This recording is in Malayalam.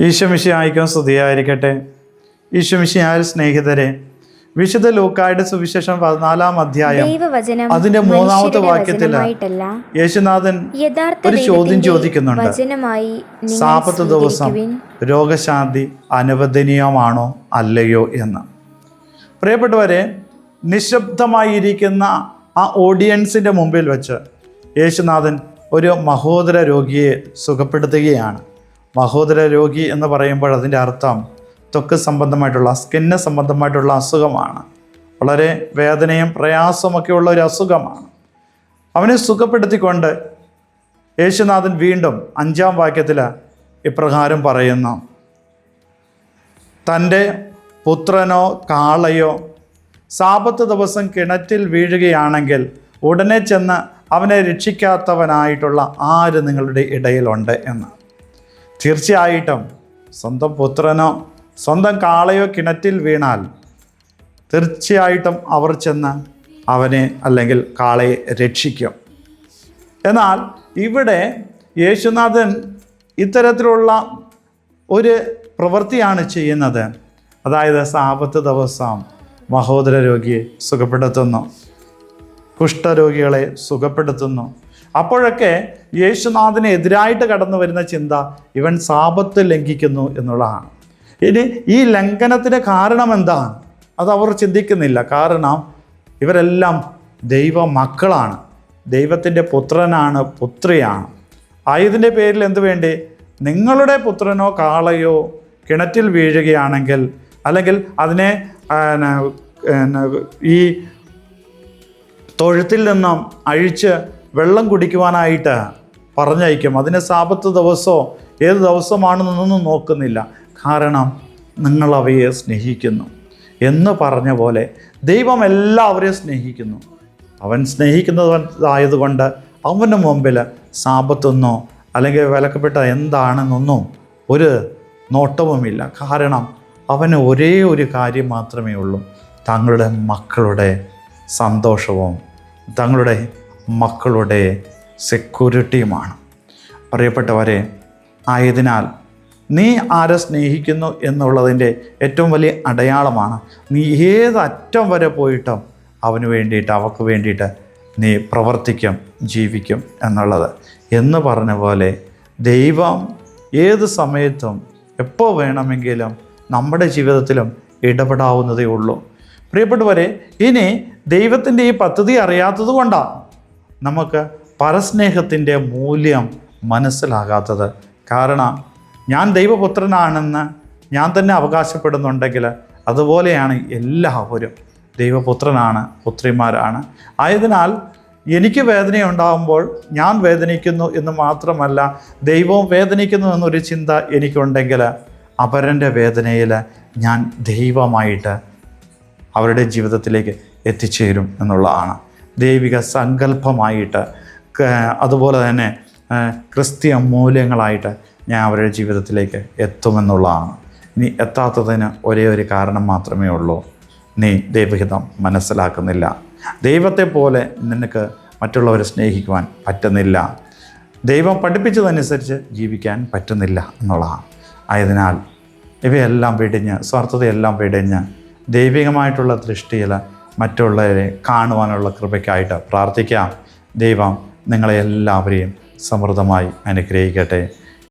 ഈശോമിശിയായിക്കും സ്തുതിയായിരിക്കട്ടെ. ഈശ്വമിശിയായ സ്നേഹിതരെ? വിശുദ്ധ ലൂക്കായുടെ സുവിശേഷം പതിനാലാം അധ്യായം. അതിന്റെ മൂന്നാമത്തെ വാക്യത്തിൽ യേശുനാഥൻ യഥാർത്ഥ ഒരു ചോദ്യം ചോദിക്കുന്നുണ്ട്. സാപത്ത് ദിവസം രോഗശാന്തി അനുവദനീയമാണോ അല്ലയോ എന്ന്. പ്രിയപ്പെട്ടവരെ നിശബ്ദമായിരിക്കുന്ന ആ ഓഡിയൻസിന്റെ മുമ്പിൽ വെച്ച് യേശുനാഥൻ ഒരു മഹോദര രോഗിയെ സുഖപ്പെടുത്തുകയാണ്. മഹോദര രോഗി എന്ന് പറയുമ്പോൾ അതിന്റെ അർത്ഥം ത്വക്ക് സംബന്ധമായിട്ടുള്ള സ്കിന്ന് സംബന്ധമായിട്ടുള്ള അസുഖമാണ്. വളരെ വേദനയും പ്രയാസമൊക്കെയുള്ള ഒരു അസുഖമാണ്. അവനെ സുഖപ്പെടുത്തിക്കൊണ്ട് യേശുനാഥൻ വീണ്ടും അഞ്ചാം വാക്യത്തിൽ ഇപ്രകാരം പറയുന്നു. തന്റെ പുത്രനോ കാളയോ സാപത്ത് ദിവസം കിണറ്റിൽ വീഴുകയാണെങ്കിൽ ഉടനെ ചെന്ന് അവനെ രക്ഷിക്കാത്തവനായിട്ടുള്ള ആര് നിങ്ങളുടെ ഇടയിലുണ്ട് എന്ന്? തീർച്ചയായിട്ടും സ്വന്തം പുത്രനോ സ്വന്തം കാളയോ കിണറ്റിൽ വീണാൽ തീർച്ചയായിട്ടും അവർ ചെന്ന് അവനെ അല്ലെങ്കിൽ കാളയെ രക്ഷിക്കും. എന്നാൽ ഇവിടെ യേശുനാഥൻ ഇത്തരത്തിലുള്ള ഒരു പ്രവൃത്തിയാണ് ചെയ്യുന്നത്. അതായത് സാപത്ത് ദിവസം മഹോദര രോഗിയെ സുഖപ്പെടുത്തുന്നു. കുഷ്ഠരോഗികളെ സുഖപ്പെടുത്തുന്നു. അപ്പോഴൊക്കെ യേശുനാഥിനെ എതിരായിട്ട് കടന്നു വരുന്ന ചിന്ത ഇവൻ സാപത്ത് ലംഘിക്കുന്നു എന്നുള്ളതാണ്. ഇനി ഈ ലംഘനത്തിന് കാരണം എന്താണ് അത് അവർ ചിന്തിക്കുന്നില്ല. കാരണം ഇവരെല്ലാം ദൈവ മക്കളാണ് ദൈവത്തിന്റെ പുത്രനാണ് പുത്രിയാണ്. ആയതിന്റെ പേരിൽ എന്തു വേണ്ടി? നിങ്ങളുടെ പുത്രനോ കാളയോ കിണറ്റിൽ വീഴുകയാണെങ്കിൽ അല്ലെങ്കിൽ അതിനെ ഈ തൊഴുത്തിൽ നിന്നും അഴിച്ച് വെള്ളം കുടിക്കുവാനായിട്ട് പറഞ്ഞയക്കും. അതിന് സാപത്ത് ദിവസമോ ഏത് ദിവസമാണെന്നൊന്നും നോക്കുന്നില്ല. കാരണം നിങ്ങൾ അവയെ സ്നേഹിക്കുന്നു. എന്ന് പറഞ്ഞ പോലെ ദൈവം എല്ലാവരെയും സ്നേഹിക്കുന്നു. അവൻ സ്നേഹിക്കുന്നതായതുകൊണ്ട് അവന്റെ മുമ്പിൽ സാപത്തൊന്നോ അല്ലെങ്കിൽ വിലക്കപ്പെട്ട എന്താണെന്നൊന്നും ഒരു നോട്ടവുമില്ല. കാരണം അവന് ഒരേ ഒരു കാര്യം മാത്രമേ ഉള്ളൂ. തങ്ങളുടെ മക്കളുടെ സന്തോഷവും തങ്ങളുടെ മക്കളുടെ സെക്യൂരിറ്റിയുമാണ് പ്രിയപ്പെട്ടവരെ ആയതിനാൽ നീ ആരെ സ്നേഹിക്കുന്നു എന്നുള്ളതിന്റെ ഏറ്റവും വലിയ അടയാളമാണ് നീ ഏത് അറ്റം വരെ പോയിട്ടും അവന് വേണ്ടിയിട്ട് അവൾക്ക് വേണ്ടിയിട്ട് നീ പ്രവർത്തിക്കും ജീവിക്കും എന്നുള്ളത്. എന്ന് പറഞ്ഞ പോലെ ദൈവം ഏത് സമയത്തും എപ്പോൾ വേണമെങ്കിലും നമ്മുടെ ജീവിതത്തിലും ഇടപെടാവുന്നതേ ഉള്ളൂ. പ്രിയപ്പെട്ടവരെ ഇനി ദൈവത്തിന്റെ ഈ പദ്ധതി അറിയാത്തത് കൊണ്ടാണ് നമുക്ക് പരസ്നേഹത്തിന്റെ മൂല്യം മനസ്സിലാകാത്തത്. കാരണം ഞാൻ ദൈവപുത്രനാണെന്ന് ഞാൻ തന്നെ അവകാശപ്പെടുന്നുണ്ടെങ്കിൽ അതുപോലെയാണ് എല്ലാവരും ദൈവപുത്രനാണ് പുത്രിമാരാണ്. ആയതിനാൽ എനിക്ക് വേദനയുണ്ടാകുമ്പോൾ ഞാൻ വേദനിക്കുന്നു എന്ന് മാത്രമല്ല ദൈവവും വേദനിക്കുന്നു എന്നൊരു ചിന്ത എനിക്കുണ്ടെങ്കിൽ അപരന്റെ വേദനയിൽ ഞാൻ ദൈവമായിട്ട് അവരുടെ ജീവിതത്തിലേക്ക് എത്തിച്ചേരും എന്നുള്ളതാണ്. ദൈവിക സങ്കല്പമായിട്ട് അതുപോലെ തന്നെ ക്രിസ്തീയ മൂല്യങ്ങളായിട്ട് ഞാൻ അവരുടെ ജീവിതത്തിലേക്ക് എത്തുമെന്നുള്ളതാണ്. ഇനി എത്താത്തതിന് ഒരേ ഒരു കാരണം മാത്രമേ ഉള്ളൂ. നീ ദൈവഹിതം മനസ്സിലാക്കുന്നില്ല. ദൈവത്തെ പോലെ നിനക്ക് മറ്റുള്ളവരെ സ്നേഹിക്കുവാൻ പറ്റുന്നില്ല. ദൈവം പഠിപ്പിച്ചതനുസരിച്ച് ജീവിക്കാൻ പറ്റുന്നില്ല എന്നുള്ളതാണ്. ആയതിനാൽ ഇവയെല്ലാം വെടിഞ്ഞ് സ്വാർത്ഥതയെല്ലാം വെടിഞ്ഞ് ദൈവികമായിട്ടുള്ള ദൃഷ്ടിയിൽ മറ്റുള്ളവരെ കാണുവാനുള്ള കൃപയ്ക്കായിട്ട് പ്രാർത്ഥിക്കാം. ദൈവം നിങ്ങളെ എല്ലാവരെയും സമൃദ്ധമായി അനുഗ്രഹിക്കട്ടെ.